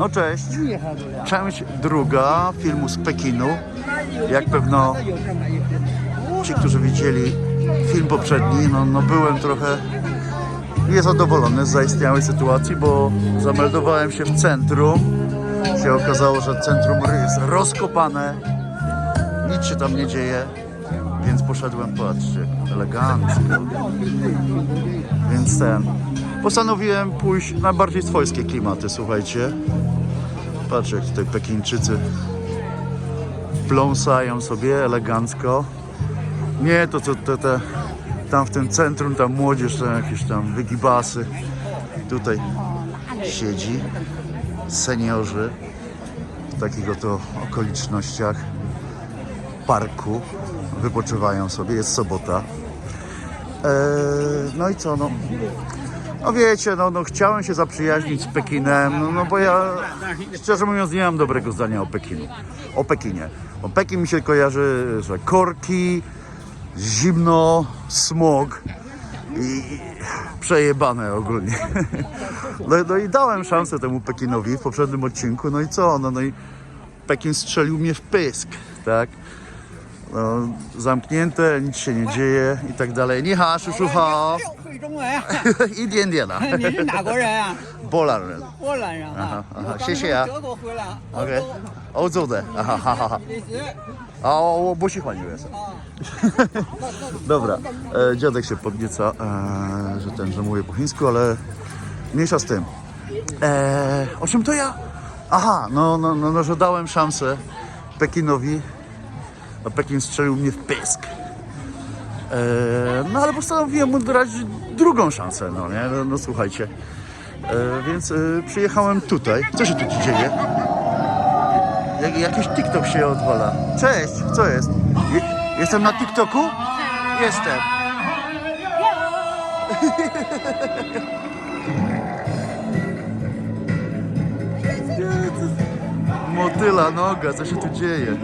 No cześć. Część druga filmu z Pekinu. Jak pewno ci, którzy widzieli film poprzedni, no, no byłem trochę niezadowolony z zaistniałej sytuacji, bo zameldowałem się w centrum. Się okazało, że centrum jest rozkopane, nic się tam nie dzieje, więc poszedłem, patrzcie, elegancko. Więc ten, postanowiłem pójść na bardziej swojskie klimaty, słuchajcie. Patrzcie, jak tutaj Pekińczycy pląsają sobie elegancko. Nie to co te, te, tam w tym centrum, tam młodzież, tam jakieś tam wygibasy. Tutaj siedzi seniorzy w takich oto okolicznościach parku. Wypoczywają sobie, jest sobota. Eee, no i co, no. No wiecie, no, no chciałem się zaprzyjaźnić z Pekinem, no, no bo ja szczerze mówiąc nie mam dobrego zdania o Pekinu. O Pekinie. Bo Pekin mi się kojarzy, że korki, zimno, smog i przejebane ogólnie. No, no i dałem szansę temu Pekinowi w poprzednim odcinku, no i co? No, no i Pekin strzelił mnie w pysk, tak? No, zamknięte, nic się nie dzieje i tak dalej. Nie ha, szuszu. 会中文，一点点的，你是哪国人啊？波兰人波兰人啊啊哈。我刚谢谢啊从德国回来。 ，OK，欧洲的，啊哈哈哈哈。历史A o, bo się chwaliłem. Dobra, e, dziadek się podnieca, e, że ten, że mówię po chińsku, ale mniejsza z tym. E, o czym to ja? Aha, no, no, no, no że dałem szansę Pekinowi, a Pekin strzelił mnie w pysk. E, no ale postanowiłem mu dać drugą szansę, no nie? No, no słuchajcie. E, więc e, przyjechałem tutaj. Co się tu dzieje? Jak, jakiś TikTok się odwala. Cześć, co jest? Je, jestem na TikToku? Jestem. Motyla noga, co się tu dzieje?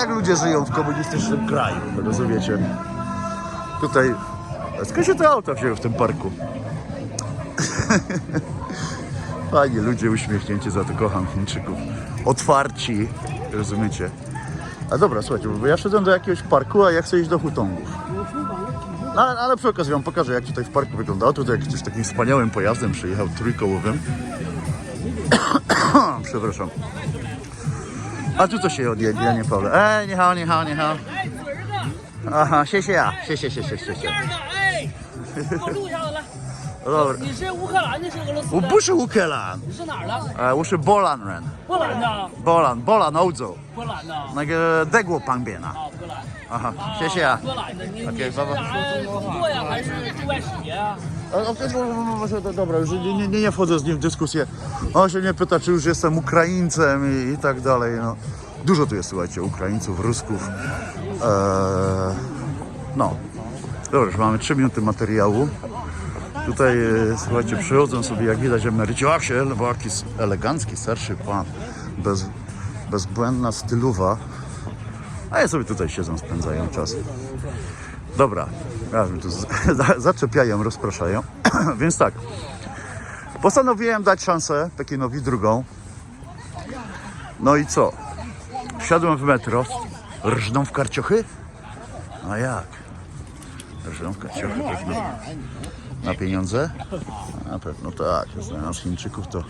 Tak ludzie żyją w komunistycznym kraju, rozumiecie? Tutaj Skąd się te auta wzięły w tym parku? Fajnie, ludzie uśmiechnięci, za to kocham Chińczyków. Otwarci, rozumiecie? A dobra, słuchajcie, bo ja szedłem do jakiegoś parku, a ja chcę iść do Hutongów. No, ale, ale przy okazji wam pokażę, jak tutaj w parku wyglądało. Tutaj ktoś takim wspaniałym pojazdem przyjechał, trójkołowym. Przepraszam. A tu co się odjedzie, ja nie powiem. Ej, nie hao, nie hao, nie hao. Aha, 谢谢啊，谢谢谢谢谢谢。第二个，哎，我录下来了。Dobra. 你是乌克兰的，是俄罗斯的？我不是乌克兰，你是哪儿的？哎，我是波兰人，波兰的，波兰，波兰欧洲波兰的。那个德国旁边啊。啊，波兰。啊，谢谢啊。波兰的，你是拜拜来工作呀，还是驻外使节啊？Okej, dobra, już nie, nie, nie wchodzę z nim w dyskusję. On się mnie pyta, czy już jestem Ukraińcem i, i tak dalej. No. Dużo tu jest, słuchajcie, Ukraińców, Rusków. Eee, no. Dobra, już mamy 3 minuty materiału. Tutaj, e, słuchajcie, przychodzą sobie, jak widać, emeryci. Ach się, elegancki, starszy pan. Bez, bezbłędna stylowa. A ja sobie tutaj siedzą, spędzają czas. Dobra, ja mnie tu zaczepiają, rozpraszają. Więc tak, postanowiłem dać szansę Pekinowi drugą. No i co? Wsiadłem w metro. Rżną w karciochy? A jak? Rżną w karciochy pewno. Na pieniądze? Na pewno tak. Z nas Chińczyków to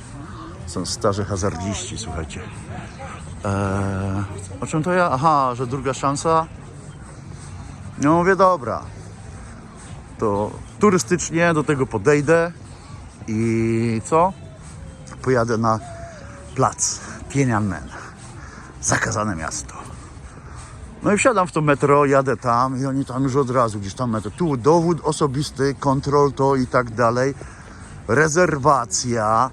są starzy hazardziści, słuchajcie. Eee, o czym to ja? Aha, że druga szansa. No mówię, dobra, to turystycznie do tego podejdę i co? Pojadę na plac Tiananmen, zakazane miasto. No i wsiadam w to metro, jadę tam i oni tam już od razu gdzieś tam metro. Tu dowód osobisty, kontrol to i tak dalej, rezerwacja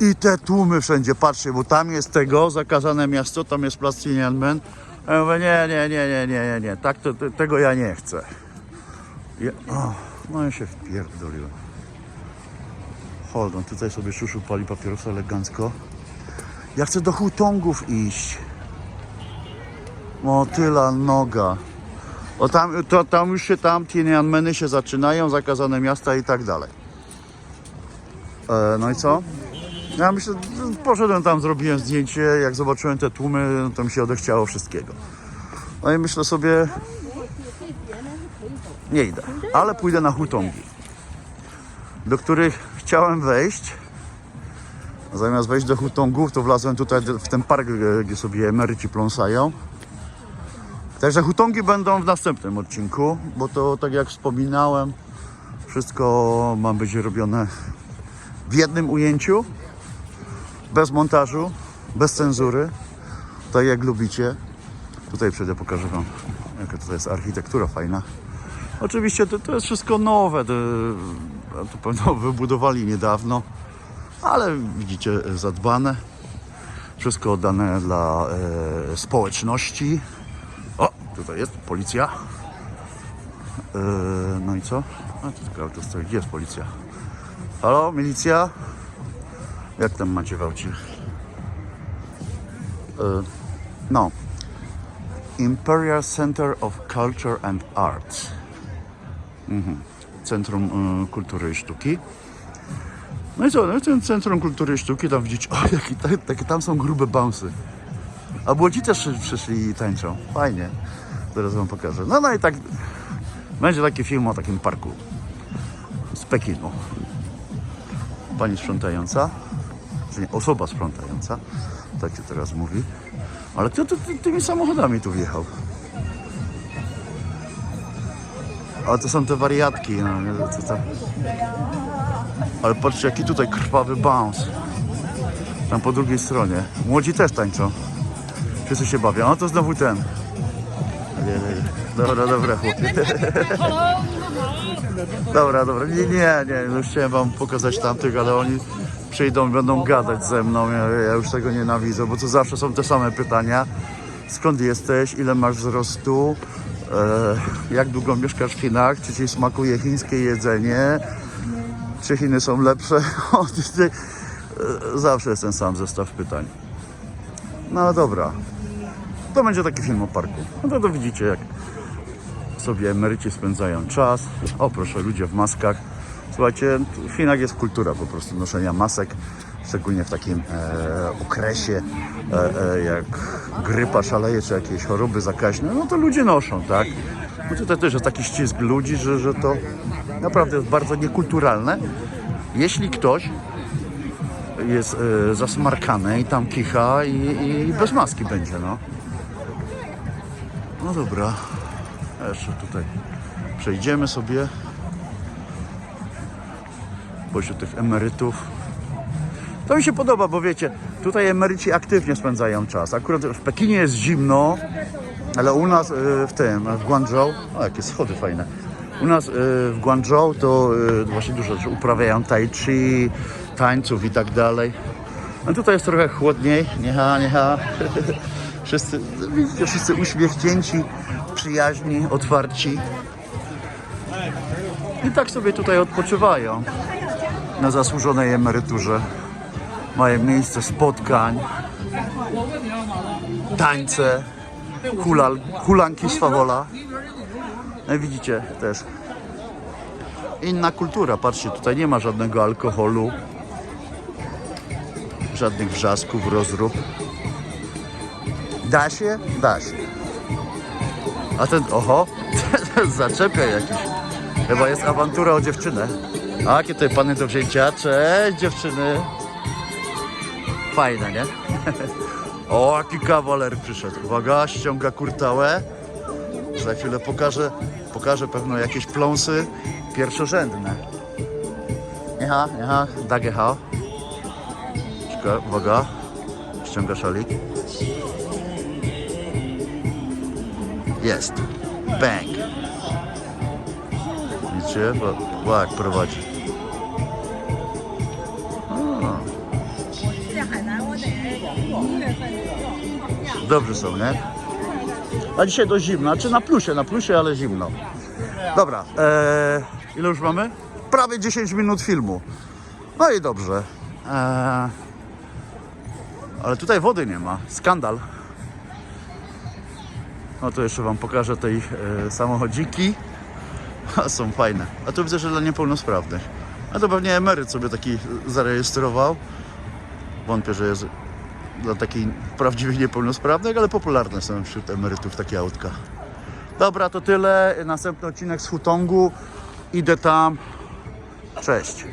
i te tłumy wszędzie, patrzcie, bo tam jest tego, zakazane miasto, tam jest plac Tiananmen. Ja mówię, nie, nie, nie, nie, nie, nie, nie, tak to, tego ja nie chcę. Ja, o, no ja się wpierdoliłem. Hold on, tutaj sobie szuszu pali papierosa elegancko. Ja chcę do hutongów iść. Motyla noga. O tam, to, tam już się tam Tiananmeny się zaczynają, zakazane miasta i tak dalej. E, no i co? Ja myślę, poszedłem tam, zrobiłem zdjęcie, jak zobaczyłem te tłumy, to mi się odechciało wszystkiego. No i myślę sobie, nie idę, ale pójdę na hutongi, do których chciałem wejść. Zamiast wejść do hutongów, to wlazłem tutaj w ten park, e, gdzie sobie emeryci pląsają. Także hutongi będą w następnym odcinku, bo to tak jak wspominałem, wszystko ma być robione w jednym ujęciu, bez montażu, bez cenzury, tak jak lubicie. Tutaj przejdę, pokażę Wam, jaka tutaj jest architektura fajna. Oczywiście to, to jest wszystko nowe, to, to pewno wybudowali niedawno, ale widzicie, zadbane. Wszystko oddane dla e, społeczności. O, tutaj jest policja. E, no i co? A, tu tylko. Gdzie jest policja? Halo, milicja? Jak tam macie w aucie? E, no. Imperial Center of Culture and Arts. Mhm. Centrum e, Kultury i Sztuki. No i co, no ten Centrum Kultury i Sztuki, tam widzicie, o, jakie ta- takie tam są grube bouncy. A młodzi też przy- przyszli i tańczą. Fajnie. Zaraz wam pokażę. No, no i tak będzie taki film o takim parku z Pekinu. Pani sprzątająca, czy nie, osoba sprzątająca, tak się teraz mówi. Ale kto ty, tymi samochodami tu wjechał? A to są te wariatki, no, nie, to, to, ale patrzcie, jaki tutaj krwawy bounce. Tam po drugiej stronie. Młodzi też tańczą. Wszyscy się bawią. No to znowu ten. Dobra, dobra, chłopie. Dobra, dobra. Nie, nie, nie. No chciałem wam pokazać tamtych, ale oni przyjdą będą gadać ze mną. Ja, ja już tego nienawidzę, bo to zawsze są te same pytania. Skąd jesteś? Ile masz wzrostu? E, jak długo mieszkasz w Chinach? Czy ci smakuje chińskie jedzenie? Czy Chiny są lepsze? E, Zawsze jest ten sam zestaw pytań. No dobra. To będzie taki film o parku. No to, to widzicie, jak sobie emeryci spędzają czas. O proszę, ludzie w maskach. Słuchajcie, w Chinach jest kultura po prostu noszenia masek, szczególnie w takim e, okresie, e, e, jak grypa szaleje, czy jakieś choroby zakaźne, no to ludzie noszą, tak? No tutaj też jest taki ścisk ludzi, że, że to naprawdę jest bardzo niekulturalne. Jeśli ktoś jest e, zasmarkany i tam kicha i, i bez maski będzie, no. No dobra. Jeszcze tutaj przejdziemy sobie pośród tych emerytów. To mi się podoba, bo wiecie, tutaj emeryci aktywnie spędzają czas. Akurat w Pekinie jest zimno, ale u nas y, w tym, w Guangzhou, o jakie schody fajne. U nas y, w Guangzhou to y, właśnie dużo rzeczy uprawiają tai chi, tańców i tak dalej. A tutaj jest trochę chłodniej, niecha, niecha. Wszyscy, widzicie, wszyscy uśmiechnięci, przyjaźni, otwarci. I tak sobie tutaj odpoczywają na zasłużonej emeryturze. Mają miejsce spotkań, tańce, hulal, hulanki z fawola. No widzicie też inna kultura. Patrzcie, tutaj nie ma żadnego alkoholu, żadnych wrzasków, rozrób. Da się? Da się. A ten, oho, zaczepia jakiś. Chyba jest awantura o dziewczynę. A, tutaj pany do wzięcia? Cześć dziewczyny. Fajne, nie? o, jaki kawaler przyszedł. Uwaga, ściąga kurtałę. Za chwilę pokażę, pokażę pewno jakieś pląsy pierwszorzędne. Nieha, nieha, dageha. Uwaga, ściąga szalik. Jest. Bang. Widzicie? Bo- bo jak prowadzi. Dobrze są, nie? A dzisiaj dość zimno. Czy na plusie, na plusie, ale zimno. Dobra, eee, ile już mamy? Prawie 10 minut filmu. No i dobrze. Eee, ale tutaj wody nie ma. Skandal. No to jeszcze Wam pokażę tej e, samochodziki. A, są fajne. A tu widzę, że dla niepełnosprawnych. A to pewnie emeryt sobie taki zarejestrował. Wątpię, że jest dla takich prawdziwych niepełnosprawnych, ale popularne są wśród emerytów takie autka. Dobra, to tyle. Następny odcinek z Hutongu. Idę tam. Cześć.